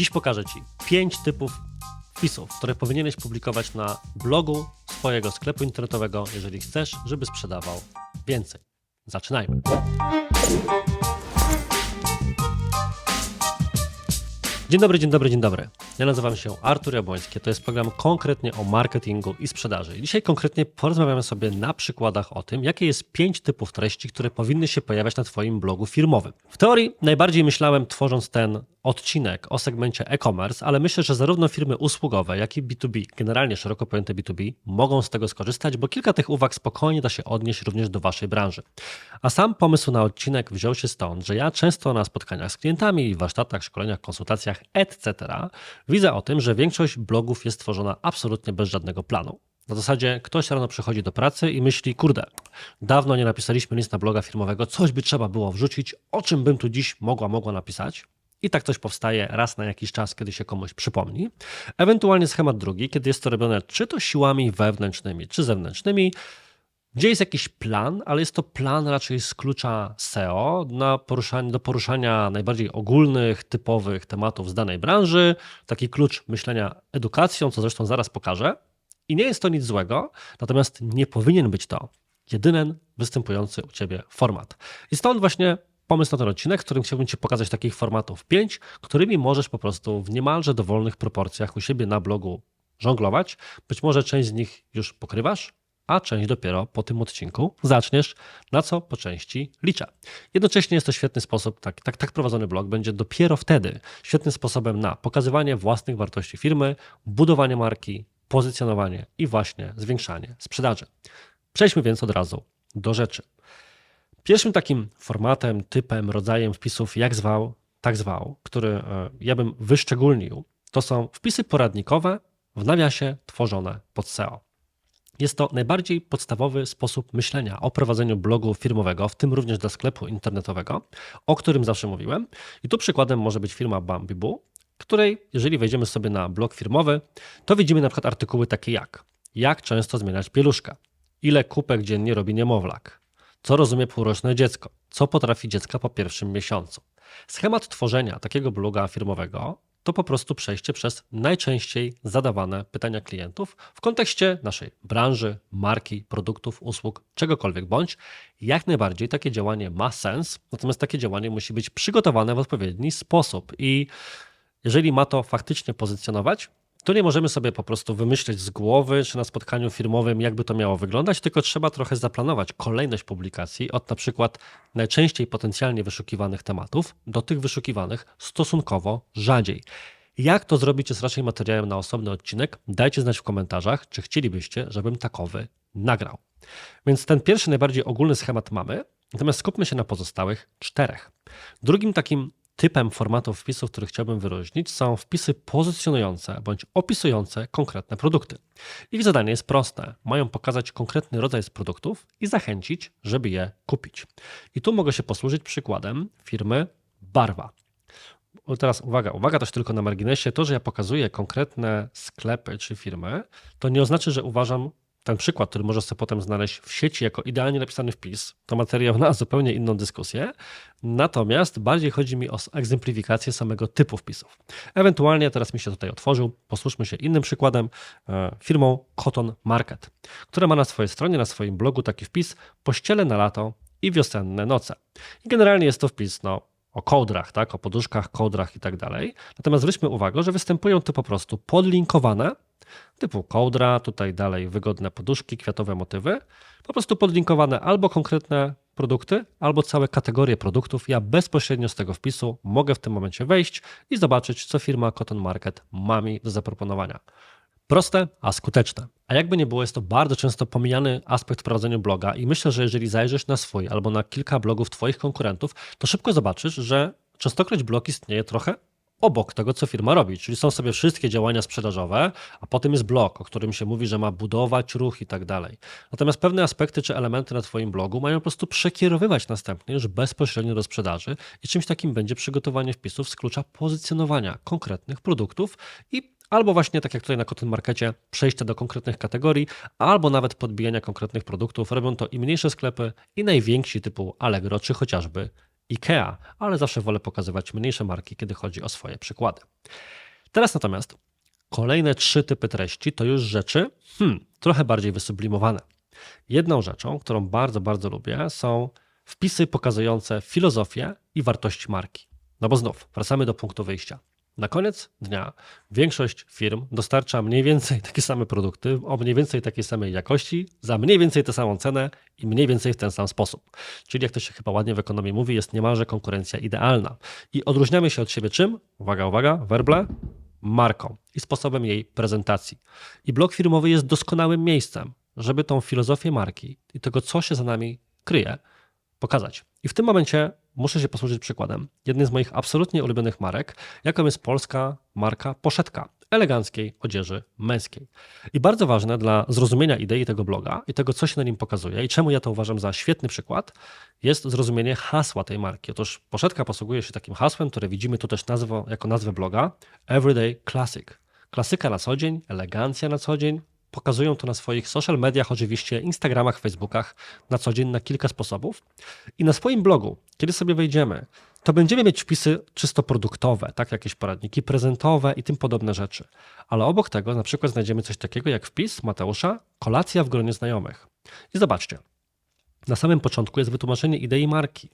Dziś pokażę Ci 5 typów wpisów, które powinieneś publikować na blogu swojego sklepu internetowego, jeżeli chcesz, żeby sprzedawał więcej. Zaczynajmy. Dzień dobry, dzień dobry, dzień dobry. Ja nazywam się Artur Jabłoński. To jest program konkretnie o marketingu i sprzedaży. Dzisiaj konkretnie porozmawiamy sobie na przykładach o tym, jakie jest pięć typów treści, które powinny się pojawiać na Twoim blogu firmowym. W teorii najbardziej myślałem, tworząc ten odcinek o segmencie e-commerce, ale myślę, że zarówno firmy usługowe, jak i B2B, generalnie szeroko pojęte B2B, mogą z tego skorzystać, bo kilka tych uwag spokojnie da się odnieść również do Waszej branży. A sam pomysł na odcinek wziął się stąd, że ja często na spotkaniach z klientami, warsztatach, szkoleniach, konsultacjach, etc. widzę o tym, że większość blogów jest tworzona absolutnie bez żadnego planu. Na zasadzie ktoś rano przychodzi do pracy i myśli, kurde, dawno nie napisaliśmy nic na bloga firmowego, coś by trzeba było wrzucić, o czym bym tu dziś mogła, mogła napisać. I tak coś powstaje raz na jakiś czas, kiedy się komuś przypomni. Ewentualnie schemat drugi, kiedy jest to robione czy to siłami wewnętrznymi, czy zewnętrznymi, gdzie jest jakiś plan, ale jest to plan raczej z klucza SEO na poruszanie, do poruszania najbardziej ogólnych, typowych tematów z danej branży. Taki klucz myślenia edukacją, co zresztą zaraz pokażę. I nie jest to nic złego, natomiast nie powinien być to jedyny występujący u Ciebie format. I stąd właśnie pomysł na ten odcinek, w którym chciałbym Ci pokazać takich formatów 5, którymi możesz po prostu w niemalże dowolnych proporcjach u siebie na blogu żonglować. Być może część z nich już pokrywasz, a część dopiero po tym odcinku zaczniesz, na co po części liczę. Jednocześnie jest to świetny sposób, tak, tak, tak prowadzony blog będzie dopiero wtedy świetnym sposobem na pokazywanie własnych wartości firmy, budowanie marki, pozycjonowanie i właśnie zwiększanie sprzedaży. Przejdźmy więc od razu do rzeczy. Pierwszym takim formatem, typem, rodzajem wpisów, jak zwał, tak zwał, który e, ja bym wyszczególnił, to są wpisy poradnikowe w nawiasie tworzone pod SEO. Jest to najbardziej podstawowy sposób myślenia o prowadzeniu blogu firmowego, w tym również dla sklepu internetowego, o którym zawsze mówiłem. I tu przykładem może być firma Bambibu, której, jeżeli wejdziemy sobie na blog firmowy, to widzimy na przykład artykuły takie jak jak często zmieniać pieluszkę, ile kupek dziennie robi niemowlak, co rozumie półroczne dziecko, co potrafi dziecka po pierwszym miesiącu. Schemat tworzenia takiego bloga firmowego to po prostu przejście przez najczęściej zadawane pytania klientów w kontekście naszej branży, marki, produktów, usług, czegokolwiek bądź. Jak najbardziej takie działanie ma sens, natomiast takie działanie musi być przygotowane w odpowiedni sposób i jeżeli ma to faktycznie pozycjonować, to nie możemy sobie po prostu wymyśleć z głowy, czy na spotkaniu firmowym, jakby to miało wyglądać, tylko trzeba trochę zaplanować kolejność publikacji od na przykład najczęściej potencjalnie wyszukiwanych tematów do tych wyszukiwanych stosunkowo rzadziej. Jak to zrobić jest raczej materiałem na osobny odcinek. Dajcie znać w komentarzach, czy chcielibyście, żebym takowy nagrał. Więc ten pierwszy, najbardziej ogólny schemat mamy, natomiast skupmy się na pozostałych czterech. Drugim takim typem formatów wpisów, który chciałbym wyróżnić, są wpisy pozycjonujące bądź opisujące konkretne produkty. Ich zadanie jest proste. Mają pokazać konkretny rodzaj produktów i zachęcić, żeby je kupić. I tu mogę się posłużyć przykładem firmy Barwa. Teraz uwaga, uwaga też tylko na marginesie. To, że ja pokazuję konkretne sklepy czy firmy, to nie oznacza, że uważam ten przykład, który możesz sobie potem znaleźć w sieci jako idealnie napisany wpis, to materiał na zupełnie inną dyskusję. Natomiast bardziej chodzi mi o egzemplifikację samego typu wpisów. Ewentualnie teraz mi się tutaj otworzył, posłuszmy się innym przykładem, e, firmą Cotton Market, która ma na swojej stronie, na swoim blogu taki wpis pościele na lato i wiosenne noce. I generalnie jest to wpis, no, o kołdrach, tak, o poduszkach, kołdrach i tak dalej. Natomiast zwróćmy uwagę, że występują tu po prostu podlinkowane typu kołdra, tutaj dalej wygodne poduszki, kwiatowe motywy, po prostu podlinkowane albo konkretne produkty, albo całe kategorie produktów. Ja bezpośrednio z tego wpisu mogę w tym momencie wejść i zobaczyć, co firma Cotton Market ma mi do zaproponowania. Proste, a skuteczne. A jakby nie było, jest to bardzo często pomijany aspekt w prowadzeniu bloga i myślę, że jeżeli zajrzysz na swój albo na kilka blogów Twoich konkurentów, to szybko zobaczysz, że częstokroć blog istnieje trochę obok tego, co firma robi. Czyli są sobie wszystkie działania sprzedażowe, a potem jest blog, o którym się mówi, że ma budować ruch i tak dalej. Natomiast pewne aspekty czy elementy na Twoim blogu mają po prostu przekierowywać następnie już bezpośrednio do sprzedaży i czymś takim będzie przygotowanie wpisów z klucza pozycjonowania konkretnych produktów i albo właśnie tak jak tutaj na Cotton Markecie, przejście do konkretnych kategorii, albo nawet podbijania konkretnych produktów. Robią to i mniejsze sklepy, i najwięksi typu Allegro, czy chociażby IKEA, ale zawsze wolę pokazywać mniejsze marki, kiedy chodzi o swoje przykłady. Teraz natomiast kolejne trzy typy treści to już rzeczy hmm, trochę bardziej wysublimowane. Jedną rzeczą, którą bardzo, bardzo lubię, są wpisy pokazujące filozofię i wartości marki. No bo znów, wracamy do punktu wyjścia. Na koniec dnia większość firm dostarcza mniej więcej takie same produkty o mniej więcej takiej samej jakości, za mniej więcej tę samą cenę i mniej więcej w ten sam sposób. Czyli jak to się chyba ładnie w ekonomii mówi, jest niemalże konkurencja idealna. I odróżniamy się od siebie czym? Uwaga, uwaga, werble, marką i sposobem jej prezentacji. I blog firmowy jest doskonałym miejscem, żeby tą filozofię marki i tego, co się za nami kryje, pokazać. I w tym momencie muszę się posłużyć przykładem jednej z moich absolutnie ulubionych marek, jaką jest polska marka Poszetka eleganckiej odzieży męskiej. I bardzo ważne dla zrozumienia idei tego bloga i tego, co się na nim pokazuje i czemu ja to uważam za świetny przykład, jest zrozumienie hasła tej marki. Otóż Poszetka posługuje się takim hasłem, które widzimy tu też nazwą, jako nazwę bloga Everyday Classic. Klasyka na co dzień, elegancja na co dzień, Pokazują to na swoich social mediach, oczywiście Instagramach, Facebookach na co dzień na kilka sposobów. I na swoim blogu, kiedy sobie wejdziemy, to będziemy mieć wpisy czysto produktowe, tak jakieś poradniki prezentowe i tym podobne rzeczy. Ale obok tego na przykład znajdziemy coś takiego jak wpis Mateusza kolacja w gronie znajomych. I zobaczcie, na samym początku jest wytłumaczenie idei marki,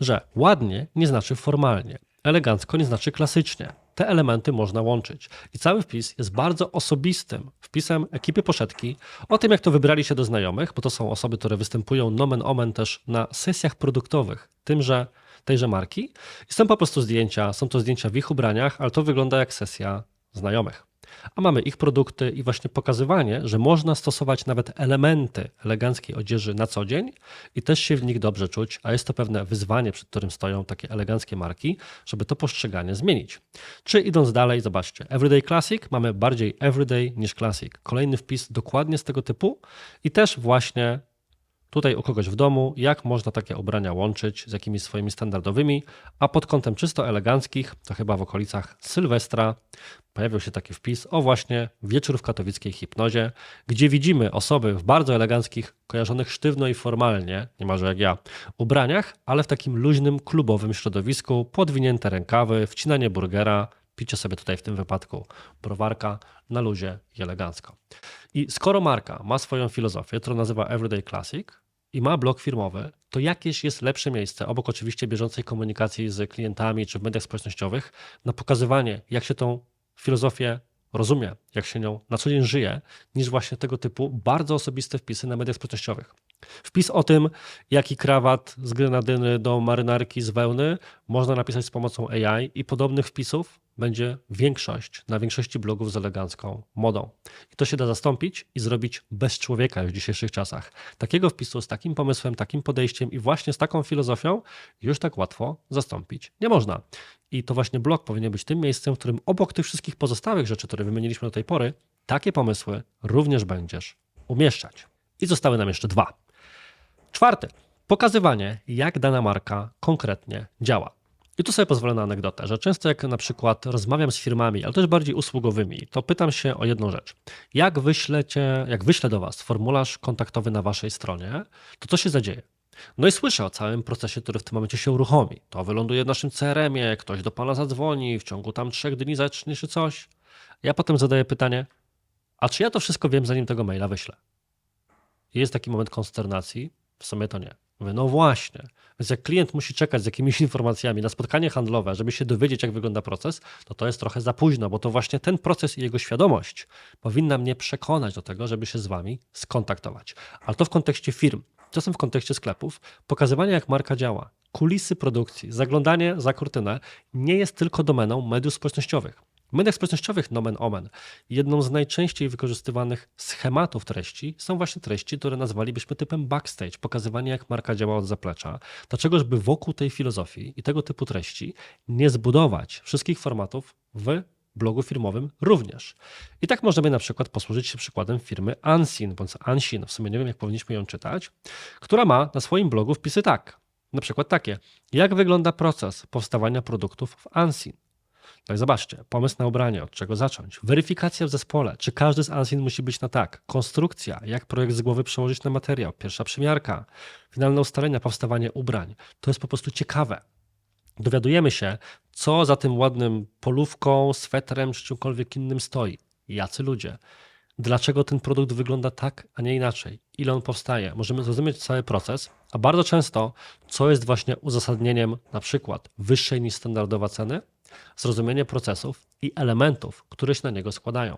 że ładnie nie znaczy formalnie, elegancko nie znaczy klasycznie. Te elementy można łączyć. I cały wpis jest bardzo osobistym wpisem ekipy Poszetki o tym, jak to wybrali się do znajomych, bo to są osoby, które występują nomen omen też na sesjach produktowych tymże, tejże marki. I są po prostu zdjęcia, są to zdjęcia w ich ubraniach, ale to wygląda jak sesja znajomych a mamy ich produkty i właśnie pokazywanie, że można stosować nawet elementy eleganckiej odzieży na co dzień i też się w nich dobrze czuć, a jest to pewne wyzwanie, przed którym stoją takie eleganckie marki, żeby to postrzeganie zmienić. Czy idąc dalej, zobaczcie, Everyday Classic mamy bardziej everyday niż classic. Kolejny wpis dokładnie z tego typu i też właśnie tutaj u kogoś w domu, jak można takie ubrania łączyć z jakimiś swoimi standardowymi, a pod kątem czysto eleganckich, to chyba w okolicach Sylwestra, pojawił się taki wpis o właśnie wieczór w katowickiej hipnozie, gdzie widzimy osoby w bardzo eleganckich, kojarzonych sztywno i formalnie, niemalże jak ja, ubraniach, ale w takim luźnym, klubowym środowisku, podwinięte rękawy, wcinanie burgera, picie sobie tutaj w tym wypadku browarka na luzie i elegancko. I skoro marka ma swoją filozofię, którą nazywa Everyday Classic i ma blog firmowy, to jakieś jest lepsze miejsce, obok oczywiście bieżącej komunikacji z klientami czy w mediach społecznościowych, na pokazywanie, jak się tą filozofię rozumie, jak się nią na co dzień żyje, niż właśnie tego typu bardzo osobiste wpisy na mediach społecznościowych. Wpis o tym, jaki krawat z grenadyny do marynarki z wełny można napisać z pomocą AI i podobnych wpisów będzie większość na większości blogów z elegancką modą. I to się da zastąpić i zrobić bez człowieka w dzisiejszych czasach. Takiego wpisu z takim pomysłem, takim podejściem i właśnie z taką filozofią już tak łatwo zastąpić nie można. I to właśnie blog powinien być tym miejscem, w którym obok tych wszystkich pozostałych rzeczy, które wymieniliśmy do tej pory, takie pomysły również będziesz umieszczać. I zostały nam jeszcze dwa. Czwarty. Pokazywanie, jak dana marka konkretnie działa. I tu sobie pozwolę na anegdotę, że często jak na przykład rozmawiam z firmami, ale też bardziej usługowymi, to pytam się o jedną rzecz. Jak wyślecie, jak wyślę do Was formularz kontaktowy na Waszej stronie, to co się zadzieje? No i słyszę o całym procesie, który w tym momencie się uruchomi. To wyląduje w naszym CRM-ie, ktoś do Pana zadzwoni, w ciągu tam trzech dni zacznie się coś. Ja potem zadaję pytanie, a czy ja to wszystko wiem, zanim tego maila wyślę? Jest taki moment konsternacji, w sumie to nie. Mówię, no właśnie. Więc jak klient musi czekać z jakimiś informacjami na spotkanie handlowe, żeby się dowiedzieć, jak wygląda proces, to to jest trochę za późno, bo to właśnie ten proces i jego świadomość powinna mnie przekonać do tego, żeby się z wami skontaktować. Ale to w kontekście firm, czasem w kontekście sklepów, pokazywanie, jak marka działa, kulisy produkcji, zaglądanie za kurtynę nie jest tylko domeną mediów społecznościowych. Mediach społecznościowych, nomen omen, jedną z najczęściej wykorzystywanych schematów treści są właśnie treści, które nazwalibyśmy typem backstage, pokazywanie jak marka działa od zaplecza. Dlaczegożby wokół tej filozofii i tego typu treści nie zbudować wszystkich formatów w blogu firmowym również. I tak możemy na przykład posłużyć się przykładem firmy Ansin, bądź Ansin, w sumie nie wiem jak powinniśmy ją czytać, która ma na swoim blogu wpisy tak, na przykład takie, jak wygląda proces powstawania produktów w Ansin. Tak, zobaczcie, pomysł na ubranie, od czego zacząć. Weryfikacja w zespole, czy każdy z Ansin musi być na tak. Konstrukcja, jak projekt z głowy przełożyć na materiał. Pierwsza przymiarka, finalne ustalenia, powstawanie ubrań. To jest po prostu ciekawe. Dowiadujemy się, co za tym ładnym polówką, swetrem czy czymkolwiek innym stoi. Jacy ludzie. Dlaczego ten produkt wygląda tak, a nie inaczej? Ile on powstaje? Możemy zrozumieć cały proces, a bardzo często, co jest właśnie uzasadnieniem na przykład wyższej niż standardowa ceny, zrozumienie procesów i elementów, które się na niego składają.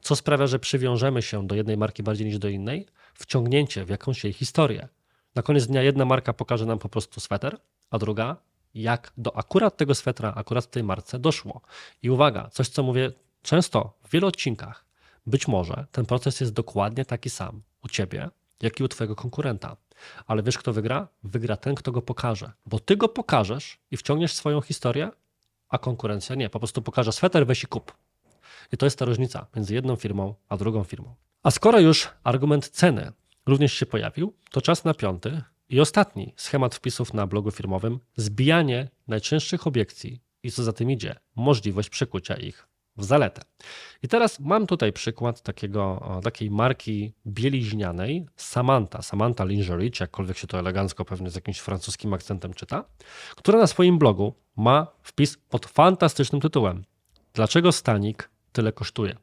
Co sprawia, że przywiążemy się do jednej marki bardziej niż do innej? Wciągnięcie w jakąś jej historię. Na koniec dnia jedna marka pokaże nam po prostu sweter, a druga jak do akurat tego swetra, akurat w tej marce doszło. I uwaga, coś co mówię często w wielu odcinkach. Być może ten proces jest dokładnie taki sam u ciebie, jak i u twojego konkurenta. Ale wiesz, kto wygra? Wygra ten, kto go pokaże. Bo ty go pokażesz i wciągniesz swoją historię, a konkurencja nie. Po prostu pokaże sweter, weź i kup. I to jest ta różnica między jedną firmą a drugą firmą. A skoro już argument ceny również się pojawił, to czas na piąty i ostatni schemat wpisów na blogu firmowym zbijanie najczęstszych obiekcji i co za tym idzie, możliwość przekucia ich w zaletę. I teraz mam tutaj przykład takiego, takiej marki bieliźnianej Samantha, Samantha Lingerie, czy jakkolwiek się to elegancko pewnie z jakimś francuskim akcentem czyta, która na swoim blogu ma wpis pod fantastycznym tytułem Dlaczego stanik tyle kosztuje?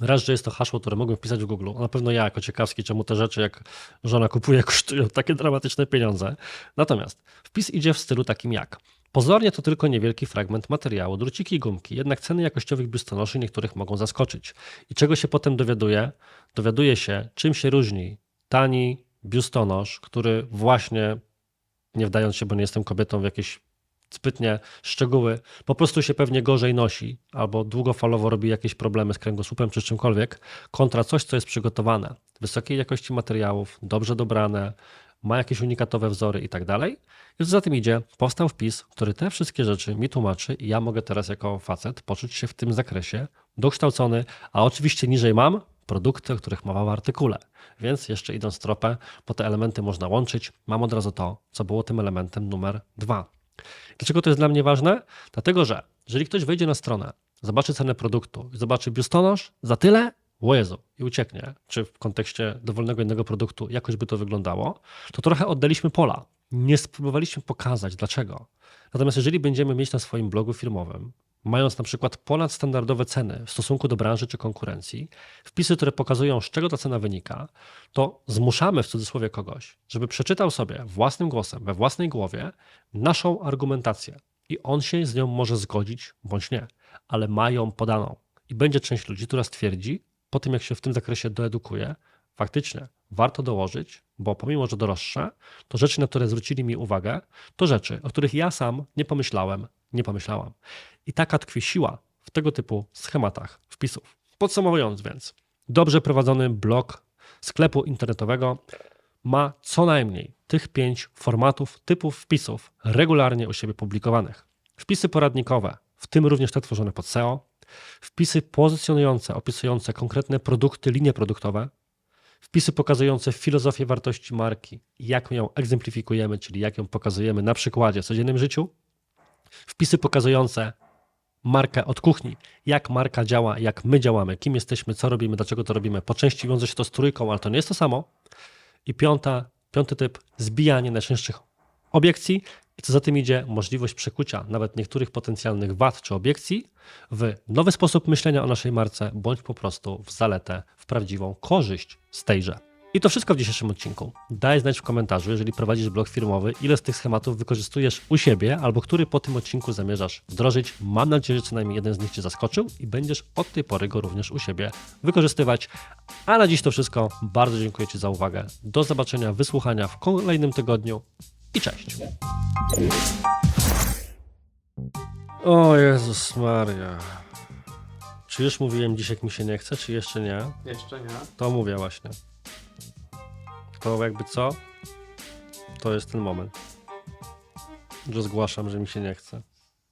Raz, że jest to hasło, które mogłem wpisać w Google. Na pewno ja jako ciekawski, czemu te rzeczy, jak żona kupuje, kosztują takie dramatyczne pieniądze. Natomiast wpis idzie w stylu takim jak. Pozornie to tylko niewielki fragment materiału, druciki i gumki, jednak ceny jakościowych biustonoszy niektórych mogą zaskoczyć. I czego się potem dowiaduje? Dowiaduje się, czym się różni tani biustonosz, który właśnie, nie wdając się, bo nie jestem kobietą, w jakieś zbytnie szczegóły, po prostu się pewnie gorzej nosi albo długofalowo robi jakieś problemy z kręgosłupem czy czymkolwiek, kontra coś, co jest przygotowane, wysokiej jakości materiałów, dobrze dobrane, ma jakieś unikatowe wzory i tak dalej. Co za tym idzie, powstał wpis, który te wszystkie rzeczy mi tłumaczy i ja mogę teraz jako facet poczuć się w tym zakresie dokształcony, a oczywiście niżej mam produkty, o których mowa w artykule. Więc jeszcze idąc tropę, bo te elementy można łączyć, mam od razu to, co było tym elementem numer dwa. Dlaczego to jest dla mnie ważne? Dlatego, że jeżeli ktoś wejdzie na stronę, zobaczy cenę produktu zobaczy biustonosz za tyle, o i ucieknie, czy w kontekście dowolnego innego produktu jakoś by to wyglądało, to trochę oddaliśmy pola. Nie spróbowaliśmy pokazać dlaczego. Natomiast jeżeli będziemy mieć na swoim blogu firmowym, mając na przykład ponadstandardowe ceny w stosunku do branży czy konkurencji, wpisy, które pokazują, z czego ta cena wynika, to zmuszamy w cudzysłowie kogoś, żeby przeczytał sobie własnym głosem, we własnej głowie naszą argumentację i on się z nią może zgodzić bądź nie, ale ma ją podaną. I będzie część ludzi, która stwierdzi, po tym jak się w tym zakresie doedukuje, faktycznie warto dołożyć, bo pomimo, że droższe, to rzeczy, na które zwrócili mi uwagę, to rzeczy, o których ja sam nie pomyślałem, nie pomyślałam. I taka tkwi siła w tego typu schematach wpisów. Podsumowując więc, dobrze prowadzony blog sklepu internetowego ma co najmniej tych pięć formatów, typów wpisów regularnie u siebie publikowanych. Wpisy poradnikowe, w tym również te tworzone pod SEO, wpisy pozycjonujące, opisujące konkretne produkty, linie produktowe, wpisy pokazujące filozofię wartości marki, jak ją egzemplifikujemy, czyli jak ją pokazujemy na przykładzie w codziennym życiu, wpisy pokazujące markę od kuchni, jak marka działa, jak my działamy, kim jesteśmy, co robimy, dlaczego to robimy. Po części wiąże się to z trójką, ale to nie jest to samo. I piąta, piąty typ, zbijanie najczęstszych obiekcji i co za tym idzie, możliwość przekucia nawet niektórych potencjalnych wad czy obiekcji w nowy sposób myślenia o naszej marce, bądź po prostu w zaletę, w prawdziwą korzyść z tejże. I to wszystko w dzisiejszym odcinku. Daj znać w komentarzu, jeżeli prowadzisz blog firmowy, ile z tych schematów wykorzystujesz u siebie, albo który po tym odcinku zamierzasz wdrożyć. Mam nadzieję, że co najmniej jeden z nich Cię zaskoczył i będziesz od tej pory go również u siebie wykorzystywać. A na dziś to wszystko. Bardzo dziękuję Ci za uwagę. Do zobaczenia, wysłuchania w kolejnym tygodniu i cześć. O Jezus Maria. Czy już mówiłem dziś, jak mi się nie chce, czy jeszcze nie? Jeszcze nie. To mówię właśnie. To jakby co? To jest ten moment. Że zgłaszam, że mi się nie chce.